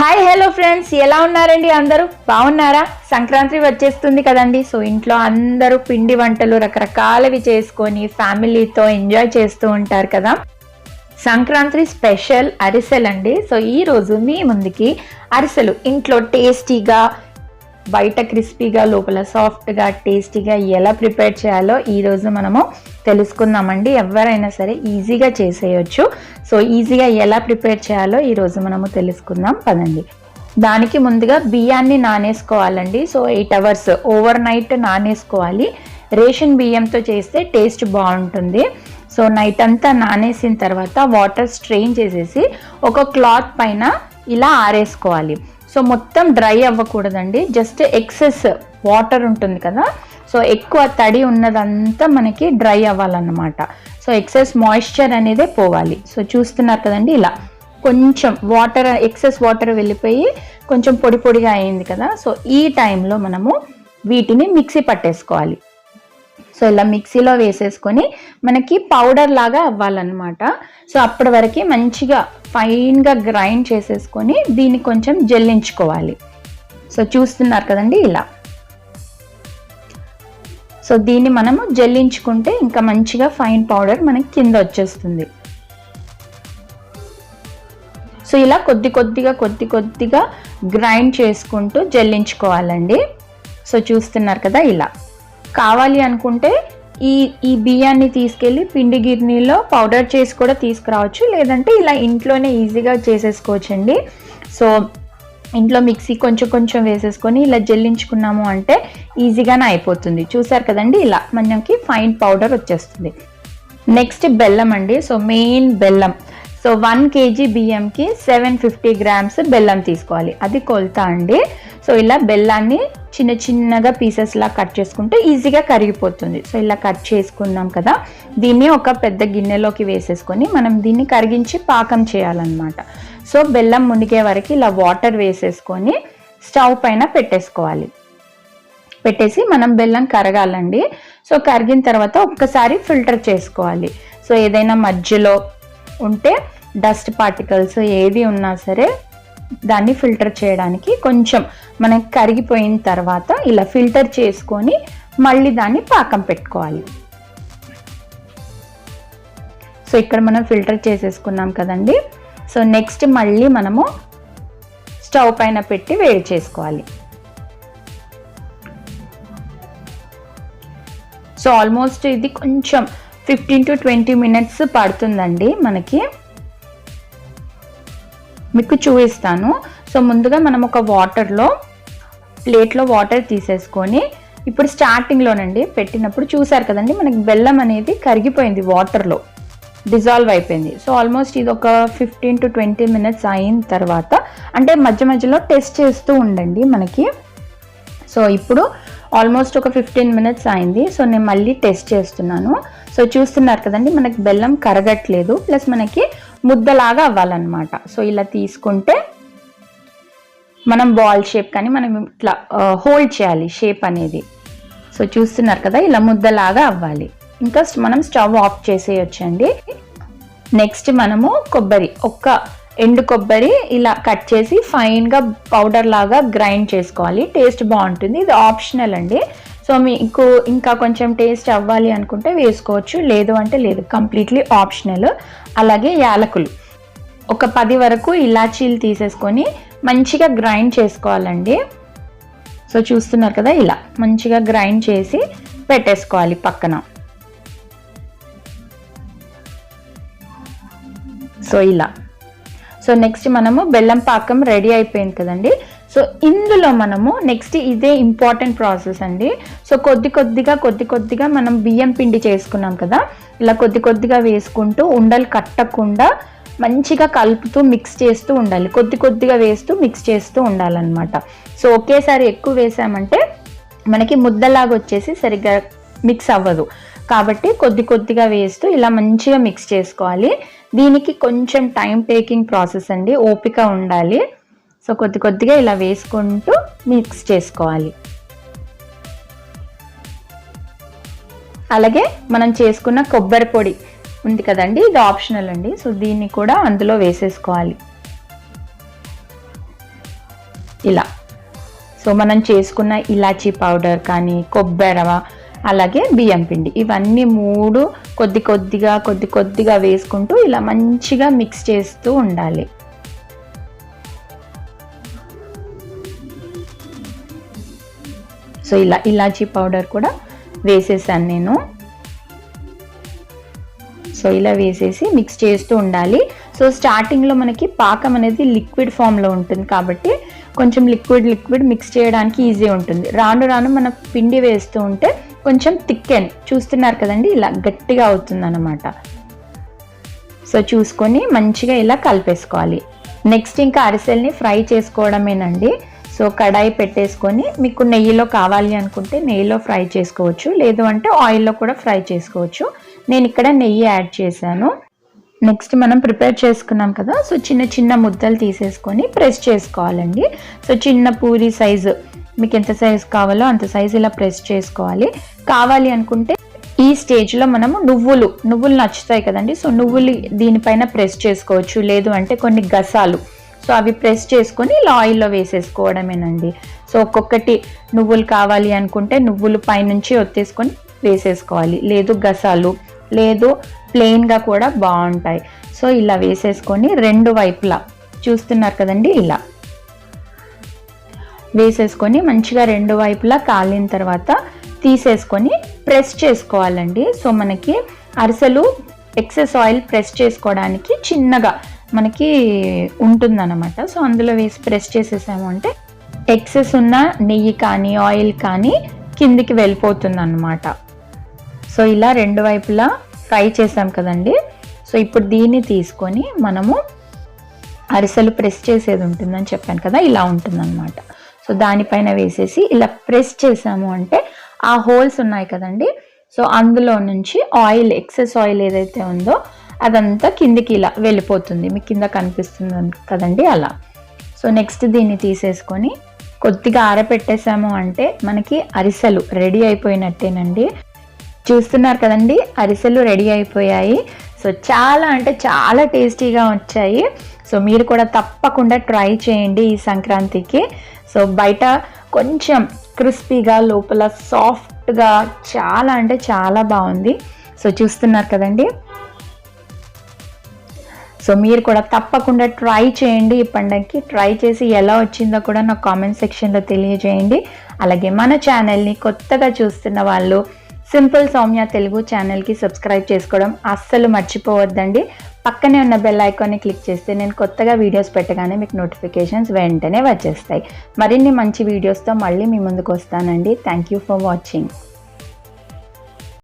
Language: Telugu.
హాయ్ హలో ఫ్రెండ్స్ ఎలా ఉన్నారండి అందరూ? బాగున్నారా? సంక్రాంతి వచ్చేస్తుంది కదండి. సో ఇంట్లో అందరూ పిండి వంటలు రకరకాలవి చేసుకొని ఫ్యామిలీతో ఎంజాయ్ చేస్తూ ఉంటారు కదా. సంక్రాంతి స్పెషల్ అరిసెలు అండి. సో ఈ రోజు మీ ముందుకి అరిసెలు ఇంట్లో టేస్టీగా బయట క్రిస్పీగా లోపల సాఫ్ట్గా టేస్టీగా ఎలా ప్రిపేర్ చేయాలో ఈరోజు మనము తెలుసుకుందామండి. ఎవరైనా సరే ఈజీగా చేసేయచ్చు. సో ఈజీగా ఎలా ప్రిపేర్ చేయాలో ఈరోజు మనము తెలుసుకుందాం. పదండి. దానికి ముందుగా బియ్యాన్ని నానేసుకోవాలండి. So eight hours overnight నానేసుకోవాలి. రేషన్ బియ్యంతో చేస్తే టేస్ట్ బాగుంటుంది. సో నైట్ అంతా నానేసిన తర్వాత వాటర్ స్ట్రెయిన్ చేసేసి ఒక క్లాత్ పైన ఇలా ఆరేసుకోవాలి. సో మొత్తం డ్రై అవ్వకూడదండి. జస్ట్ ఎక్సెస్ వాటర్ ఉంటుంది కదా సో ఎక్కువ తడి ఉన్నదంతా మనకి డ్రై అవ్వాలన్నమాట. సో ఎక్సెస్ మాయిశ్చర్ అనేది పోవాలి. సో చూస్తున్నారు కదండి ఇలా. కొంచెం వాటర్ ఎక్సెస్ వాటర్ వెళ్ళిపోయి కొంచెం పొడి పొడిగా అయింది కదా. సో ఈ టైంలో మనము వీటిని మిక్సీ పట్టేసుకోవాలి. సో ఇలా మిక్సీలో వేసేసుకొని మనకి పౌడర్ లాగా అవ్వాలన్నమాట. సో అప్పటి వరకు మంచిగా ఫైన్గా గ్రైండ్ చేసేసుకొని దీన్ని కొంచెం జల్లించుకోవాలి. సో చూస్తున్నారు కదండి ఇలా. సో దీన్ని మనము జల్లించుకుంటే ఇంకా మంచిగా ఫైన్ పౌడర్ మనకి కింద వచ్చేస్తుంది. సో ఇలా కొద్ది కొద్దిగా కొద్ది కొద్దిగా గ్రైండ్ చేసుకుంటూ జల్లించుకోవాలండి. సో చూస్తున్నారు కదా ఇలా. కావాలి అనుకుంటే ఈ ఈ బియ్యాన్ని తీసుకెళ్ళి పిండి గిర్నీలో పౌడర్ చేసి కూడా తీసుకురావచ్చు. లేదంటే ఇలా ఇంట్లోనే ఈజీగా చేసేసుకోవచ్చండి. సో ఇంట్లో మిక్సీ కొంచెం కొంచెం వేసేసుకొని ఇలా జల్లించుకున్నాము అంటే ఈజీగానే అయిపోతుంది. చూసారు కదండి? ఇలా మనకి ఫైన్ పౌడర్ వచ్చేస్తుంది. నెక్స్ట్ బెల్లం అండి. సో మెయిన్ బెల్లం. సో వన్ కేజీ బియ్యంకి సెవెన్ ఫిఫ్టీ గ్రామ్స్ బెల్లం తీసుకోవాలి. అది కొలత అండి. సో ఇలా బెల్లాన్ని చిన్న చిన్నగా పీసెస్లా కట్ చేసుకుంటే ఈజీగా కరిగిపోతుంది. సో ఇలా కట్ చేసుకున్నాం కదా. దీన్ని ఒక పెద్ద గిన్నెలోకి వేసేసుకొని మనం దీన్ని కరిగించి పాకం చేయాలన్నమాట. సో బెల్లం మునిగే వరకు ఇలా వాటర్ వేసేసుకొని స్టవ్ పైన పెట్టేసుకోవాలి. పెట్టేసి మనం బెల్లం కరగాలండి. సో కరిగిన తర్వాత ఒక్కసారి ఫిల్టర్ చేసుకోవాలి. సో ఏదైనా మధ్యలో ఉంటే డస్ట్ పార్టికల్స్ ఏది ఉన్నా సరే దాన్ని ఫిల్టర్ చేయడానికి కొంచెం మనకి కరిగిపోయిన తర్వాత ఇలా ఫిల్టర్ చేసుకొని మళ్ళీ దాన్ని పాకం పెట్టుకోవాలి. సో ఇక్కడ మనం ఫిల్టర్ చేసేసుకున్నాం కదండి. సో నెక్స్ట్ మళ్ళీ మనము స్టవ్ పైన పెట్టి వేడి చేసుకోవాలి. సో ఆల్మోస్ట్ ఇది కొంచెం ఫిఫ్టీన్ టు ట్వంటీ మినిట్స్ పడుతుందండి మనకి. మీకు చూపిస్తాను. సో ముందుగా మనం ఒక వాటర్లో ప్లేట్లో వాటర్ తీసేసుకొని ఇప్పుడు స్టార్టింగ్లోనండి పెట్టినప్పుడు చూసారు కదండి మనకి బెల్లం అనేది కరిగిపోయింది వాటర్లో. డిజాల్వ్ అయిపోయింది. సో ఆల్మోస్ట్ ఇది ఒక ఫిఫ్టీన్ టు ట్వంటీ మినిట్స్ అయిన తర్వాత అంటే మధ్య మధ్యలో టెస్ట్ చేస్తూ ఉండండి మనకి. సో ఇప్పుడు ఆల్మోస్ట్ ఒక ఫిఫ్టీన్ మినిట్స్ అయింది. సో నేను మళ్ళీ టెస్ట్ చేస్తున్నాను. సో చూస్తున్నారు కదండి మనకి బెల్లం కరగట్లేదు. ప్లస్ మనకి ముద్దలాగా అవ్వాలన్నమాట. సో ఇలా తీసుకుంటే మనం బాల్ షేప్ కానీ మనం ఇట్లా హోల్డ్ చేయాలి షేప్ అనేది. సో చూస్తున్నారు కదా ఇలా ముద్దలాగా అవ్వాలి. ఇంకా మనం స్టవ్ ఆఫ్ చేసేయొచ్చండి. నెక్స్ట్ మనము కొబ్బరి ఒక్క ఎండు కొబ్బరి ఇలా కట్ చేసి ఫైన్గా పౌడర్ లాగా గ్రైండ్ చేసుకోవాలి. టేస్ట్ బాగుంటుంది. ఇది ఆప్షనల్ అండి. సో మీకు ఇంకా కొంచెం టేస్ట్ అవ్వాలి అనుకుంటే వేసుకోవచ్చు. లేదు అంటే లేదు. కంప్లీట్లీ ఆప్షనల్ అలాగే యాలకులు. ఒక పది వరకు ఇలాచీలు తీసేసుకొని మంచిగా గ్రైండ్ చేసుకోవాలండి. సో చూస్తున్నారు కదా ఇలా. మంచిగా గ్రైండ్ చేసి పెట్టేసుకోవాలి పక్కన. సో ఇలా. సో నెక్స్ట్ మనము బెల్లం పాకం రెడీ అయిపోయింది కదండి. సో ఇందులో మనము నెక్స్ట్ ఇదే ఇంపార్టెంట్ ప్రాసెస్ అండి. సో కొద్ది కొద్దిగా కొద్ది కొద్దిగా మనం బియ్యం పిండి చేసుకున్నాం కదా. ఇలా కొద్ది కొద్దిగా వేసుకుంటూ ఉండలు కట్టకుండా మంచిగా కలుపుతూ మిక్స్ చేస్తూ ఉండాలి. కొద్ది కొద్దిగా వేస్తూ మిక్స్ చేస్తూ ఉండాలన్నమాట. సో ఒకేసారి ఎక్కువ వేసామంటే మనకి ముద్దలాగా వచ్చేసి సరిగ్గా మిక్స్ అవ్వదు. కాబట్టి కొద్ది కొద్దిగా వేస్తూ ఇలా మంచిగా మిక్స్ చేసుకోవాలి. దీనికి కొంచెం టైం టేకింగ్ ప్రాసెస్ అండి ఓపిక ఉండాలి. సో కొద్ది కొద్దిగా ఇలా వేసుకుంటూ మిక్స్ చేసుకోవాలి. అలాగే మనం చేసుకున్న కొబ్బరి పొడి ఉంది కదండి ఇది ఆప్షనల్ అండి. సో దీన్ని కూడా అందులో వేసేసుకోవాలి. ఇలా. సో మనం చేసుకున్న ఇలాచీ పౌడర్ కానీ కొబ్బరి అలాగే బియ్యం పిండి. ఇవన్నీ మూడు కొద్ది కొద్దిగా కొద్ది కొద్దిగా వేసుకుంటూ ఇలా మంచిగా మిక్స్ చేస్తూ ఉండాలి. సో ఇలా ఇలాచీ పౌడర్ కూడా వేసేసాను నేను. సో ఇలా వేసేసి మిక్స్ చేస్తూ ఉండాలి. సో స్టార్టింగ్లో మనకి పాకం అనేది లిక్విడ్ ఫామ్లో ఉంటుంది కాబట్టి కొంచెం లిక్విడ్ లిక్విడ్ మిక్స్ చేయడానికి ఈజీ ఉంటుంది. రాను రాను మన పిండి వేస్తూ ఉంటే కొంచెం థిక్కెన్. చూస్తున్నారు కదండి? ఇలా గట్టిగా అవుతుందన్నమాట. సో చూసుకొని మంచిగా ఇలా కలిపేసుకోవాలి. నెక్స్ట్ ఇంకా అరిసెల్ని ఫ్రై చేసుకోవడమేనండి. సో కడాయి పెట్టేసుకొని మీకు నెయ్యిలో కావాలి అనుకుంటే నెయ్యిలో ఫ్రై చేసుకోవచ్చు. లేదు అంటే ఆయిల్లో కూడా ఫ్రై చేసుకోవచ్చు. నేను ఇక్కడ నెయ్యి యాడ్ చేశాను. నెక్స్ట్ మనం ప్రిపేర్ చేసుకున్నాం కదా? సో చిన్న చిన్న ముద్దలు తీసేసుకొని ప్రెస్ చేసుకోవాలండి. సో చిన్న పూరి సైజు మీకు ఎంత సైజు కావాలో అంత సైజు ఇలా ప్రెస్ చేసుకోవాలి. కావాలి అనుకుంటే ఈ స్టేజ్లో మనము నువ్వులు నువ్వులు నచ్చుతాయి కదండి. సో నువ్వులు దీనిపైన ప్రెస్ చేసుకోవచ్చు. లేదు అంటే కొన్ని గసాలు. సో అవి ప్రెస్ చేసుకొని ఇలా ఆయిల్లో వేసేసుకోవడమేనండి. సో ఒక్కొక్కటి నువ్వులు కావాలి అనుకుంటే నువ్వులు పైనుంచి ఒత్తేసుకొని వేసేసుకోవాలి. లేదు గసాలు లేదు ప్లెయిన్గా కూడా బాగుంటాయి. సో ఇలా వేసేసుకొని రెండు వైపులా చూస్తున్నారు కదండి ఇలా. వేసేసుకొని మంచిగా రెండు వైపులా కాలిన తర్వాత తీసేసుకొని ప్రెస్ చేసుకోవాలండి. సో మనకి అరిసెలు ఎక్సెస్ ఆయిల్ ప్రెస్ చేసుకోవడానికి చిన్నగా మనకి ఉంటుందన్నమాట. సో అందులో వేసి ప్రెస్ చేసేసాము అంటే ఎక్సెస్ ఉన్న నెయ్యి కానీ ఆయిల్ కానీ కిందికి వెళ్ళిపోతుంది అనమాట సో ఇలా రెండు వైపులా ఫ్రై చేసాం కదండి. సో ఇప్పుడు దీన్ని తీసుకొని మనము అరిసెలు ప్రెస్ చేసేది ఉంటుందని చెప్పాను కదా ఇలా ఉంటుందన్నమాట. సో దానిపైన వేసేసి ఇలా ప్రెస్ చేసాము అంటే ఆ హోల్స్ ఉన్నాయి కదండి. సో అందులో నుంచి ఆయిల్ ఎక్సెస్ ఆయిల్ ఏదైతే ఉందో అదంతా కిందికి ఇలా వెళ్ళిపోతుంది. మీకు కింద కనిపిస్తుంది కదండి అలా. సో నెక్స్ట్ దీన్ని తీసేసుకొని కొద్దిగా ఆరపెట్టేసాము అంటే మనకి అరిసెలు రెడీ అయిపోయినట్టేనండి. చూస్తున్నారు కదండి అరిసెలు రెడీ అయిపోయాయి. సో చాలా అంటే చాలా టేస్టీగా వచ్చాయి. సో మీరు కూడా తప్పకుండా ట్రై చేయండి ఈ సంక్రాంతికి. సో బయట కొంచెం క్రిస్పీగా లోపల సాఫ్ట్గా చాలా అంటే చాలా బాగుంది. సో చూస్తున్నారు కదండి. సో మీరు కూడా తప్పకుండా ట్రై చేయండి ఈ పండగకి ట్రై చేసి ఎలా వచ్చిందో కూడా నాకు కామెంట్ సెక్షన్లో తెలియజేయండి. అలాగే మన ఛానల్ని కొత్తగా చూస్తున్న వాళ్ళు సింపుల్ సౌమ్య తెలుగు ఛానల్కి సబ్స్క్రైబ్ చేసుకోవడం అస్సలు మర్చిపోవద్దండి. పక్కనే ఉన్న బెల్ ఐకాన్ని క్లిక్ చేస్తే నేను కొత్తగా వీడియోస్ పెట్టగానే మీకు నోటిఫికేషన్స్ వెంటనే వచ్చేస్తాయి. మరిన్ని మంచి వీడియోస్తో మళ్ళీ మీ ముందుకు వస్తానండి. Thank you for watching.